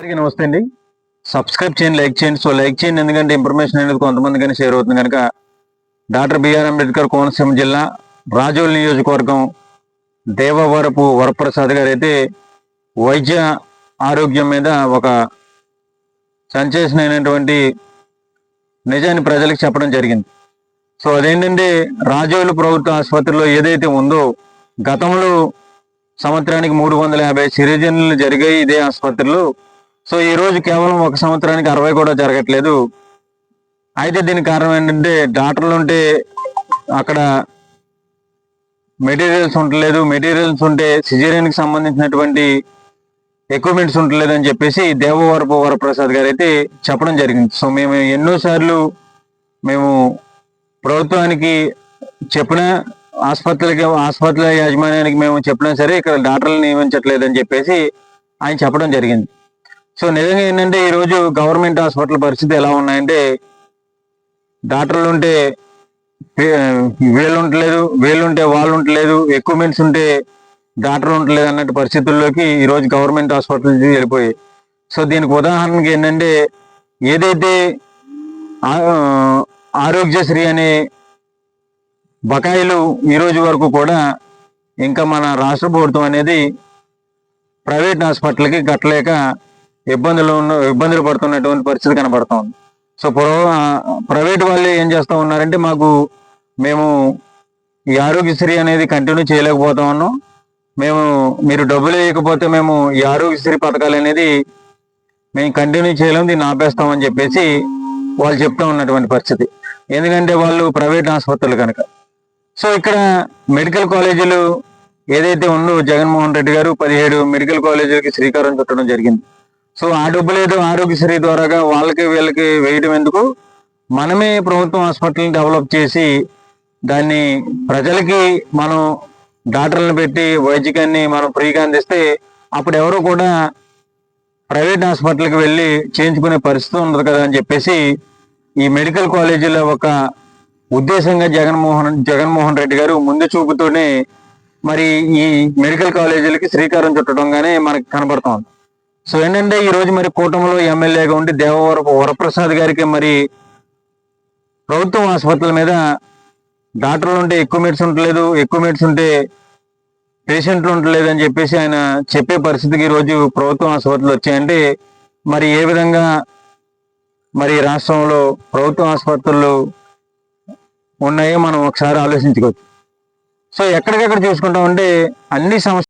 అందరికీ నమస్తే అండి. సబ్స్క్రైబ్ చేయండి లైక్ చేయండి. సో లైక్ చేయండి ఎందుకంటే ఇన్ఫర్మేషన్ అనేది కొంతమంది కానీ షేర్ అవుతుంది కనుక డాక్టర్ బిఆర్ అంబేద్కర్ కోనసీమ జిల్లా రాజోల్ నియోజకవర్గం దేవవరపు వరప్రసాద్ గారు అయితే వైద్య ఆరోగ్యం మీద ఒక సంచేసినటువంటి నిజాన్ని ప్రజలకు చెప్పడం జరిగింది. సో అదేంటంటే రాజోలు ప్రభుత్వ ఆసుపత్రిలో ఏదైతే ఉందో గతంలో సంవత్సరానికి మూడు వందల యాభై సిరిజన్లు జరిగాయి ఇదే ఆసుపత్రిలో. సో ఈ రోజు కేవలం ఒక సంవత్సరానికి అరవై కూడా జరగట్లేదు. అయితే దీనికి కారణం ఏంటంటే డాక్టర్లు ఉంటే అక్కడ మెటీరియల్స్ ఉండలేదు. మెటీరియల్స్ ఉంటే సిజేరియన్కి సంబంధించినటువంటి ఎక్విప్మెంట్స్ ఉండలేదు అని చెప్పేసి దేవవరపు వరప్రసాద్ గారు అయితే చెప్పడం జరిగింది. సో మేము ఎన్నోసార్లు మేము ప్రభుత్వానికి చెప్పిన ఆసుపత్రికి ఆసుపత్రుల యాజమాన్యానికి మేము చెప్పినా సరే ఇక్కడ డాక్టర్లు నియమించట్లేదు అని చెప్పేసి ఆయన చెప్పడం జరిగింది. సో నిజంగా ఏంటంటే ఈరోజు గవర్నమెంట్ హాస్పిటల్ పరిస్థితి ఎలా ఉన్నాయంటే డాక్టర్లు ఉంటే వీళ్ళు ఉండలేదు వీళ్ళు ఉంటే వాళ్ళు ఉండలేదు ఎక్విప్మెంట్స్ ఉంటే డాక్టర్లు ఉండలేదు అన్నట్టు పరిస్థితుల్లోకి ఈరోజు గవర్నమెంట్ హాస్పిటల్ వెళ్ళిపోయాయి. సో దీనికి ఉదాహరణకి ఏంటంటే ఏదైతే ఆరోగ్యశ్రీ అనే బకాయిలు ఈ రోజు వరకు కూడా ఇంకా మన రాష్ట్ర ప్రభుత్వం అనేది ప్రైవేట్ హాస్పిటల్కి కట్టలేక ఇబ్బందులు ఉన్న ఇబ్బందులు పడుతున్నటువంటి పరిస్థితి కనబడుతోంది సో ప్రైవేట్ వాళ్ళు ఏం చేస్తూ ఉన్నారంటే మాకు మేము ఈ ఆరోగ్యశ్రీ అనేది కంటిన్యూ చేయలేకపోతా ఉన్నాం. మేము మీరు డబ్బులు వేయకపోతే మేము ఈ ఆరోగ్యశ్రీ పథకాలు అనేది మేము కంటిన్యూ చేయలేము దీన్ని ఆపేస్తామని చెప్పేసి వాళ్ళు చెప్తా ఉన్నటువంటి పరిస్థితి. ఎందుకంటే వాళ్ళు ప్రైవేట్ ఆసుపత్రులు కనుక. సో ఇక్కడ మెడికల్ కాలేజీలు ఏదైతే ఉందో జగన్మోహన్ రెడ్డి గారు పదిహేడు మెడికల్ కాలేజీలకి శ్రీకారం చుట్టడం జరిగింది. సో ఆ డబ్బులు ఏదో ఆరోగ్యశ్రీ ద్వారాగా వాళ్ళకి వీళ్ళకి వేయడం ఎందుకు? మనమే ప్రభుత్వం హాస్పిటల్ని డెవలప్ చేసి దాన్ని ప్రజలకి మనం డాక్టర్లను పెట్టి వైద్యకాన్ని మనం ఫ్రీగా అందిస్తే అప్పుడు ఎవరు కూడా ప్రైవేట్ హాస్పిటల్కి వెళ్ళి చేయించుకునే పరిస్థితి ఉండదు కదా అని చెప్పేసి ఈ మెడికల్ కాలేజీలో ఒక ఉద్దేశంగా జగన్మోహన్ జగన్మోహన్ రెడ్డి గారు ముందు చూపుతూనే మరి ఈ మెడికల్ కాలేజీలకి శ్రీకారం చుట్టడంగానే మనకి కనబడుతోంది. సో ఏంటంటే ఈ రోజు మరి కూటమిలో ఎమ్మెల్యేగా ఉండి దేవవరపు వరప్రసాద్ గారికి మరి ప్రభుత్వం ఆసుపత్రుల మీద డాక్టర్లు ఉంటే ఎక్కువ మెడిసిన్ ఉండలేదు ఎక్విప్మెంట్స్ ఉంటే పేషెంట్లు ఉండలేదు అని చెప్పేసి ఆయన చెప్పే పరిస్థితికి ఈరోజు రోజు ప్రభుత్వం ఆసుపత్రులు వచ్చాయంటే మరి ఏ విధంగా మరి రాష్ట్రంలో ప్రభుత్వ ఆసుపత్రులు ఉన్నాయో మనం ఒకసారి ఆలోచించుకోవచ్చు. సో ఎక్కడికెక్కడ చూసుకుంటామంటే అన్ని సంస్థ